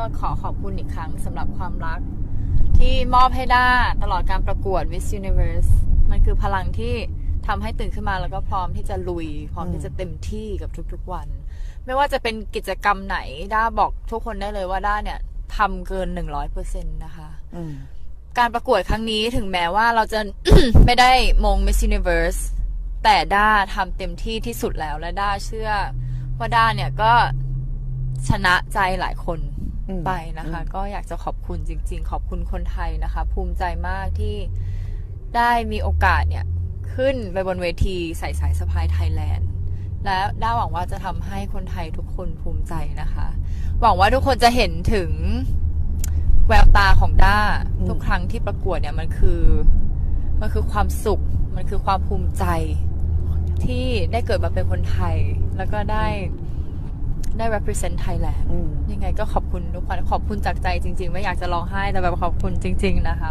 ก็ขอขอบคุณอีกครั้งสำหรับความรัก ที่มอบให้ด้าตลอดการประกวด Miss Universe มันคือพลังที่ทำให้ตื่นขึ้นมาแล้วก็พร้อมที่จะลุย พร้อมที่จะเต็มที่กับทุกๆวัน ไม่ว่าจะเป็นกิจกรรมไหนด้าบอกทุกคนได้เลยว่าด้าเนี่ยทำเกิน100%นะคะอืมการประกวดครั้งนี้ถึงแม้ว่าเราจะ ไม่ได้มง Miss Universe แต่ด้าทำเต็มที่ที่สุดแล้วและด้าเชื่อ ว่าด้าเนี่ยก็ชนะใจหลายคนอืม ไปนะคะอืมก็อยากจะขอบคุณจริง ๆ ขอบคุณคนไทยนะคะ ภูมิใจมากที่ได้มีโอกาสเนี่ย ขึ้นไปบนเวทีใส่สายสะพายไทยแลนด์ และด้าหวังว่าจะทำให้คนไทยทุกคนภูมิใจนะคะ หวังว่าทุกคนจะเห็นถึงแววตาของด้าอืมทุกครั้งที่ประกวดเนี่ยมันคือมันคือความสุข มันคือความภูมิใจที่ได้เกิดมาเป็นคนไทย แล้วก็ได้ ได้ represent Thailand อืมยังไงก็ขอบคุณทุกคนขอบคุณจากใจจริง ๆ ไม่อยากจะร้องไห้แต่แบบขอบคุณจริง ๆ นะคะ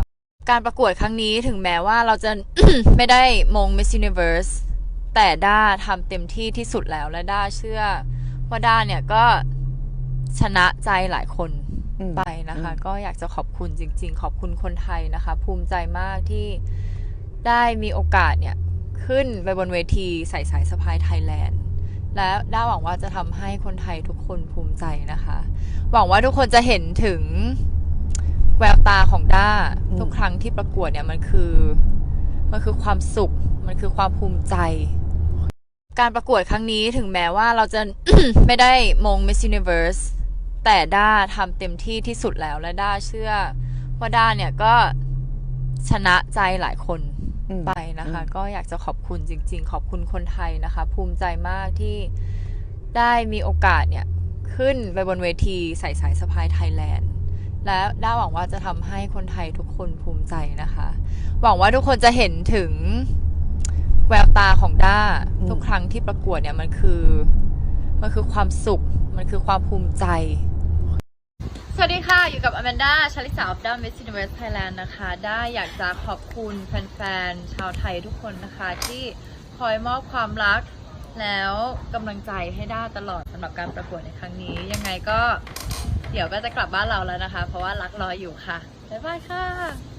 การประกวดครั้งนี้ถึงแม้ว่าเราจะ ไม่ได้มง Miss Universe แต่ด้าทำเต็มที่ที่สุดแล้วและด้าเชื่อ ว่าด้าเนี่ยก็ชนะใจหลายคนอืมไปนะคะอืมก็อยากจะขอบคุณจริง ๆ ขอบคุณคนไทยนะคะ ภูมิใจมากที่ได้มีโอกาสเนี่ย ขึ้นไปบนเวทีใส่สายสะพายไทยแลนด์ และด้าหวังว่าจะทำให้คนไทยทุกคนภูมิใจนะคะ หวังว่าทุกคนจะเห็นถึงแววตาของด้าอืมทุกครั้งที่ประกวดเนี่ยมันคือ มันคือความสุข มันคือความภูมิใจ การประกวดครั้งนี้ถึงแม้ว่าเราจะไม่ได้มง Miss Universe แต่ด้าทำเต็มที่ที่สุดแล้วและด้าเชื่อว่าด้าเนี่ยก็ชนะใจหลายคนอืมไป นะคะอืมก็อยากจะขอบคุณจริง ๆ ขอบคุณคนไทยนะคะ ภูมิใจมากที่ได้มีโอกาสเนี่ย ขึ้นไปบนเวทีใส่สายสะพายไทยแลนด์และด้าหวังว่าจะทำให้คนไทยทุกคนภูมิใจนะคะ หวังว่าทุกคนจะเห็นถึงแววตาของด้าอืมทุกครั้งที่ประกวดเนี่ยมันคือ มันคือความสุข มันคือความภูมิใจ สวัสดีค่ะ อยู่กับอแมนด้าชลิสาอับด้ามิสซินเวสไทยแลนด์นะคะ ได้อยากจะขอบคุณแฟนๆ ชาวไทยทุกคนนะคะ ที่คอยมอบความรักแล้วกำลังใจให้ด้าตลอดสำหรับการประกวดในครั้งนี้ ยังไงก็เดี๋ยวก็จะกลับบ้านเราแล้วนะคะ เพราะว่ารักรออยู่ค่ะ บ๊ายบายค่ะ